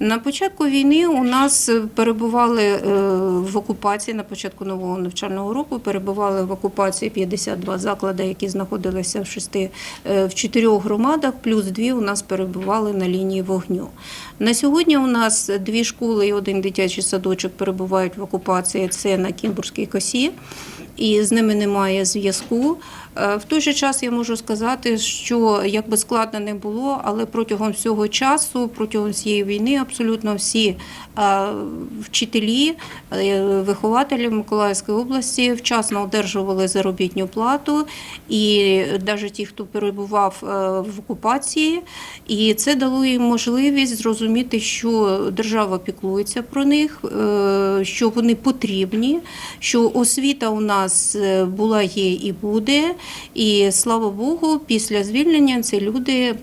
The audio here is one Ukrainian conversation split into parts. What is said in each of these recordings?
На початку війни у нас перебували е, в окупації на початку нового навчального року. Перебували в окупації 52 заклади, які знаходилися в шести е, в чотирьох громадах, плюс дві у нас перебували на лінії вогню. На сьогодні у нас дві школи і один дитячий садочок перебувають в окупації. Це на Кімбурзькій косі. І з ними немає зв'язку. Е, В той же час я можу сказати, що як би складно не було, але протягом всього часу, протягом всієї війни, абсолютно всі вчителі, е, вихователі Миколаївської області вчасно одержували заробітну плату, і навіть ті, хто перебував е, в окупації, і це дало їм можливість зрозуміти, що держава піклується про них, е, що вони потрібні, що освіта у нас була, є і буде. І слава Богу, після звільнення ці люди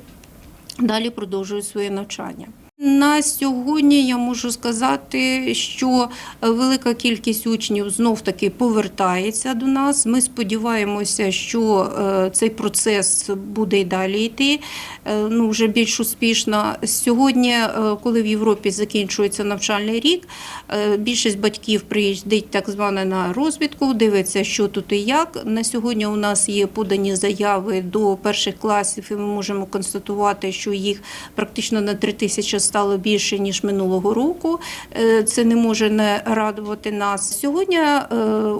далі продовжують своє навчання. На сьогодні я можу сказати, що велика кількість учнів знов таки повертається до нас. Ми сподіваємося, що е, цей процес буде й далі йти е, ну, вже більш успішно. Сьогодні, е, коли в Європі закінчується навчальний рік, е, більшість батьків приїздить так зване на розвідку, дивиться, що тут і як. На сьогодні у нас є подані заяви до перших класів, і ми можемо констатувати, що їх практично на 3 тисячі стало більше ніж минулого року. Е, Це не може не радувати нас. Сьогодні е,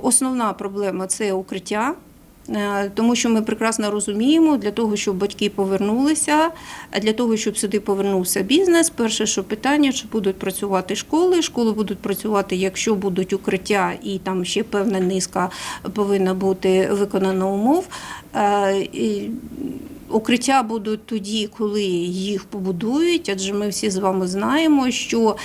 основна проблема це укриття. Е, Тому що ми прекрасно розуміємо, для того, щоб батьки повернулися, а для того, щоб сюди повернувся бізнес, перше, що питання, чи будуть працювати школи. Школи будуть працювати, якщо будуть укриття, і там ще певна низка повинна бути виконана умов. Укриття будуть тоді, коли їх побудують, адже ми всі з вами знаємо, що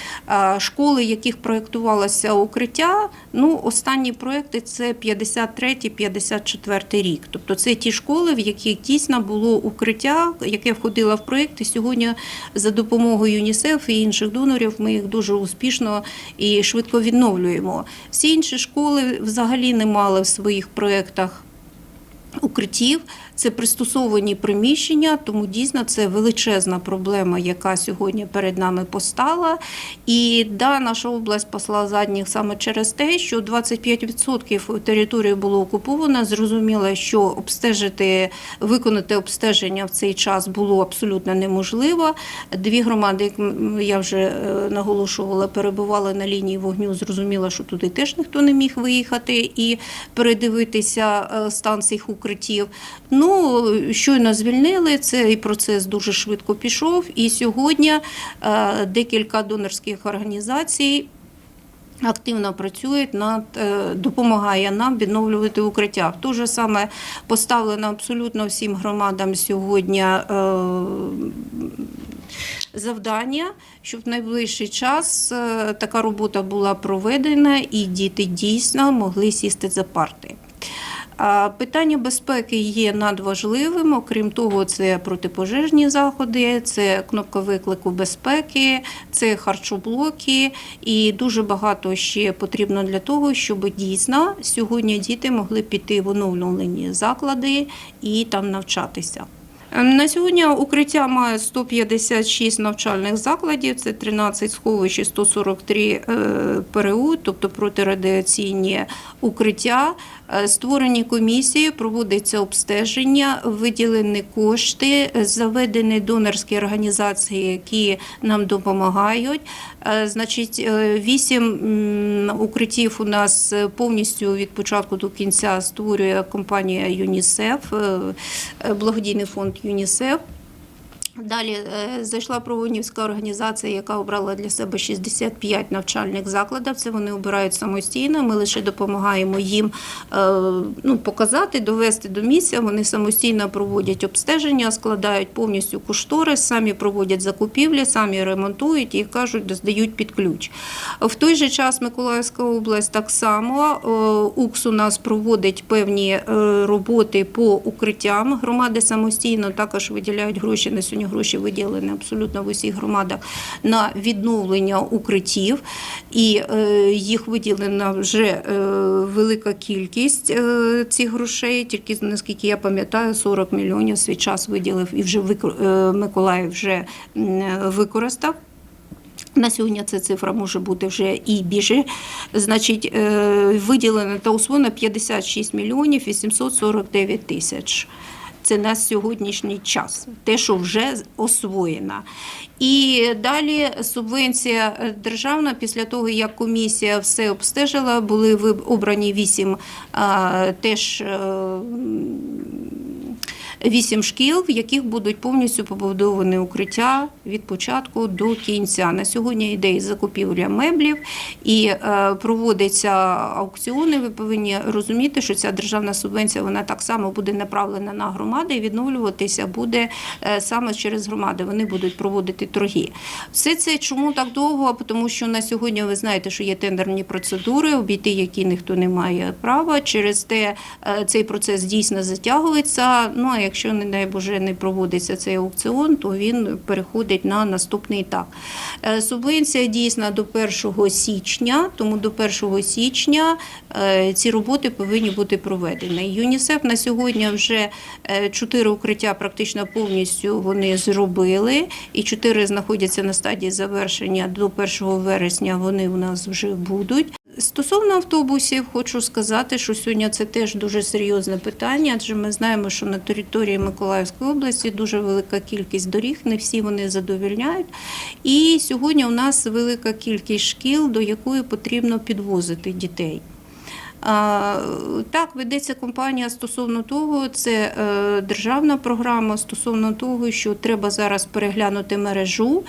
школи, яких проєктувалося укриття, ну останні проекти це 53-54 рік. Тобто це ті школи, в яких дійсно було укриття, яке входило в проєкт. Сьогодні за допомогою ЮНІСЕФ і інших донорів ми їх дуже успішно і швидко відновлюємо. Всі інші школи взагалі не мали в своїх проєктах укриттів. Це пристосовані приміщення, тому дійсно це величезна проблема, яка сьогодні перед нами постала. І да, наша область посла задніх саме через те, що 25% території було окуповано. Зрозуміло, що обстежити, виконати обстеження в цей час було абсолютно неможливо. Дві громади, як я вже е, наголошувала, перебували на лінії вогню. Зрозуміло, що туди теж ніхто не міг виїхати і передивитися е, стан цих укриттів. Ну, щойно звільнили, цей процес дуже швидко пішов. І сьогодні е, декілька донорських організацій. Активно працюють над е, допомагає нам відновлювати укриття. В то же саме поставлено абсолютно всім громадам сьогодні е, завдання, щоб в найближчий час така робота була проведена і діти дійсно могли сісти за парти. А Питання безпеки є надважливим. Окрім того, це протипожежні заходи, це кнопка виклику безпеки, це харчоблоки, і дуже багато ще потрібно для того, щоб дійсно сьогодні діти могли піти в оновлені заклади і там навчатися. На сьогодні укриття має 156 навчальних закладів, це 13 сховищ і 143 е, ПРУ, тобто протирадіаційні укриття. Е, Створені комісії, проводиться обстеження, виділені кошти, заведені донорські організації, які нам допомагають. Е, Значить, е, вісім укриттів у нас повністю від початку до кінця створює компанія ЮНІСЕФ, благодійний фонд ЮНІСЕФ. Далі е, зайшла Проводнівська організація, яка обрала для себе 65 навчальних закладів. Це вони обирають самостійно. Ми лише допомагаємо їм е, ну, показати, довести до місця. Вони самостійно проводять обстеження, складають повністю кошторис, самі проводять закупівлі, самі ремонтують і кажуть, здають під ключ. В той же час Миколаївська область так само е, УКС у нас проводить певні роботи по укриттям. Громади самостійно також виділяють гроші на сьогодні. Гроші виділені абсолютно в усіх громадах на відновлення укриттів, і е, їх виділена вже е, велика кількість е, цих грошей. Тільки наскільки я пам'ятаю, 40 мільйонів свій час виділив і вже Миколаїв вже використав. На сьогодні ця цифра може бути вже і більше. Значить, виділено та усвоєно 56 мільйонів 849 тисяч. Це на сьогоднішній час, те, що вже освоєно. І далі субвенція е, державна, після того, як комісія все обстежила, були обрані вісім теж. Вісім шкіл, в яких будуть повністю побудовані укриття від початку до кінця. На сьогодні йде закупівля меблів і е, проводяться аукціони. Ви повинні розуміти, що ця державна субвенція вона так само буде направлена на громади і відновлюватися буде е, саме через громади. Вони будуть проводити торги. Все це чому так довго? Тому що на сьогодні ви знаєте, що є тендерні процедури, обійти які ніхто не має права. Через те е, цей процес дійсно затягується. Ну а якщо не дай Боже не проводиться цей аукціон, то він переходить на наступний етап. Е, Субвенція дійсна до 1 січня, тому до 1 січня е, ці роботи повинні бути проведені. ЮНІСЕФ на сьогодні вже е, чотири укриття практично повністю вони зробили, і чотири знаходяться на стадії завершення. До 1 вересня вони у нас вже будуть. Стосовно автобусів, хочу сказати, що сьогодні це теж дуже серйозне питання, адже ми знаємо, що на території Миколаївської області дуже велика кількість доріг, не всі вони задовільняють. І сьогодні у нас велика кількість шкіл, до якої потрібно підвозити дітей. Так, ведеться компанія стосовно того, це е, державна програма стосовно того, що треба зараз переглянути мережу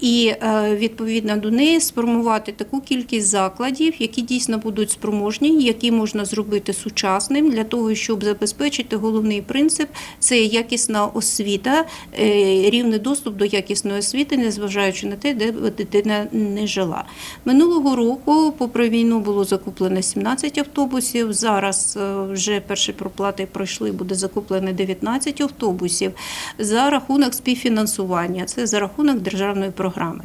і е, відповідно до неї сформувати таку кількість закладів, які дійсно будуть спроможні, які можна зробити сучасним для того, щоб забезпечити головний принцип це якісна освіта, е, рівний доступ до якісної освіти, незважаючи на те, де дитина не жила. Минулого року, попри війну, було закуплено 17 автобусів. Зараз е, вже перші проплати пройшли, буде закуплено 19 автобусів за рахунок співфінансування. Це за рахунок державної програми.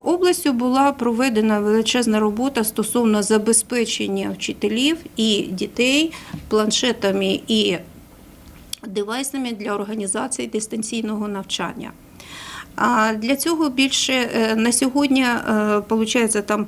Областю була проведена величезна робота стосовно забезпечення вчителів і дітей планшетами і девайсами для організації дистанційного навчання. А для цього більше е, на сьогодні виходить там.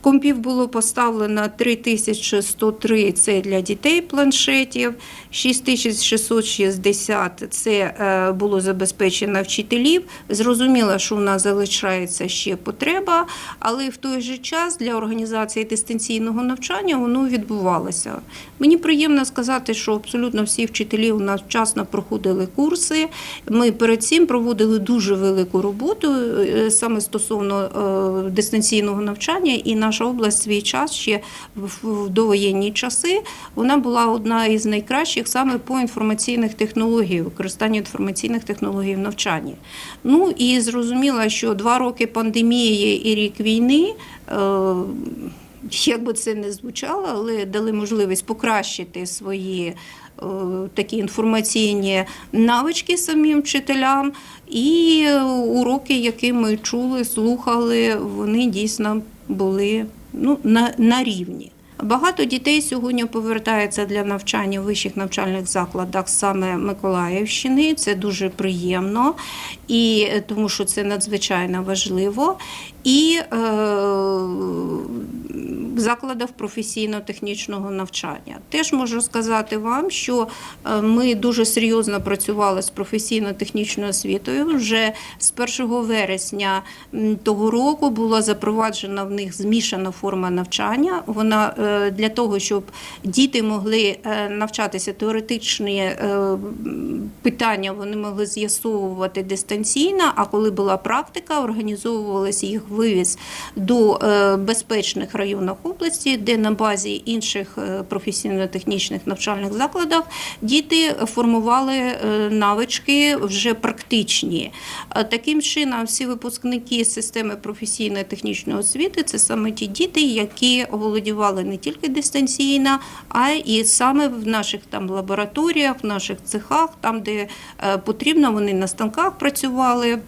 Компів було поставлено 3103 – це для дітей планшетів, 6660 – це е, було забезпечено вчителів. Зрозуміло, що у нас залишається ще потреба, але в той же час для організації дистанційного навчання воно відбувалося. Мені приємно сказати, що абсолютно всі вчителі у нас вчасно проходили курси. Ми перед цим проводили дуже велику роботу е, саме стосовно е, дистанційного навчання, і наша область свій час ще в довоєнні часи вона була одна із найкращих саме по інформаційних технологіях, використанню інформаційних технологій в навчанні. Ну і зрозуміло, що два роки пандемії і рік війни. е, як би це не звучало, але дали можливість покращити свої е, такі інформаційні навички самим вчителям. І е, уроки, які ми чули, слухали, вони дійсно були ну, на, на рівні. Багато дітей сьогодні повертаються для навчання в вищих навчальних закладах саме Миколаївщини. Це дуже приємно, і е, тому що це надзвичайно важливо. І е, закладах професійно-технічного навчання. Теж можу сказати вам, що е, ми дуже серйозно працювали з професійно-технічною освітою. Вже з 1 вересня того року була запроваджена в них змішана форма навчання. Вона е, для того, щоб діти могли е, навчатися теоретичні питання, вони могли з'ясовувати дистанційно. А коли була практика, організовувалися їх вивіз до безпечних районів області, де на базі інших е, професійно-технічних навчальних закладів діти формували е, навички вже практичні. Е, Таким чином, всі випускники системи професійної технічної освіти це саме ті діти, які оволодівали не тільки дистанційно, а і саме в наших там лабораторіях, в наших цехах, там, де потрібно, вони на станках працювали.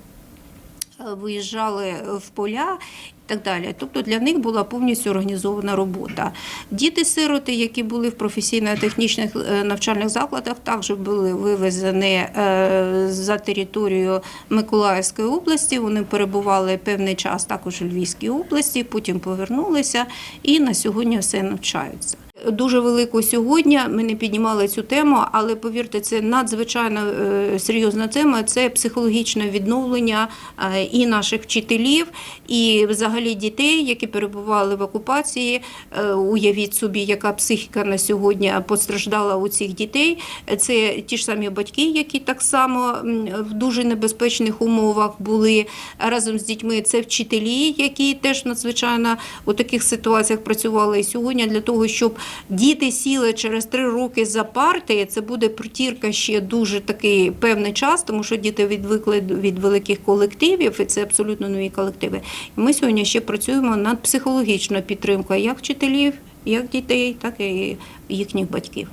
Виїжджали в поля і так далі. Тобто для них була повністю організована робота. Діти-сироти, які були в професійно-технічних е, навчальних закладах, також були вивезені е, за територію Миколаївської області. Вони перебували певний час також у Львівській області, потім повернулися і на сьогодні все навчаються. Дуже велико сьогодні. Ми не піднімали цю тему, але повірте, це надзвичайно е, серйозна тема. Це психологічне відновлення е, і наших вчителів, і взагалі дітей, які перебували в окупації. Е, Уявіть собі, яка психіка на сьогодні постраждала у цих дітей. Це ті ж самі батьки, які так само в дуже небезпечних умовах були разом з дітьми. Це вчителі, які теж надзвичайно у таких ситуаціях працювали. І сьогодні для того, щоб діти сіли через три роки за парти, це буде протірка ще дуже такий певний час, тому що діти відвикли від великих колективів, і це абсолютно нові колективи. І ми сьогодні ще працюємо над психологічною підтримкою як вчителів, як дітей, так і їхніх батьків.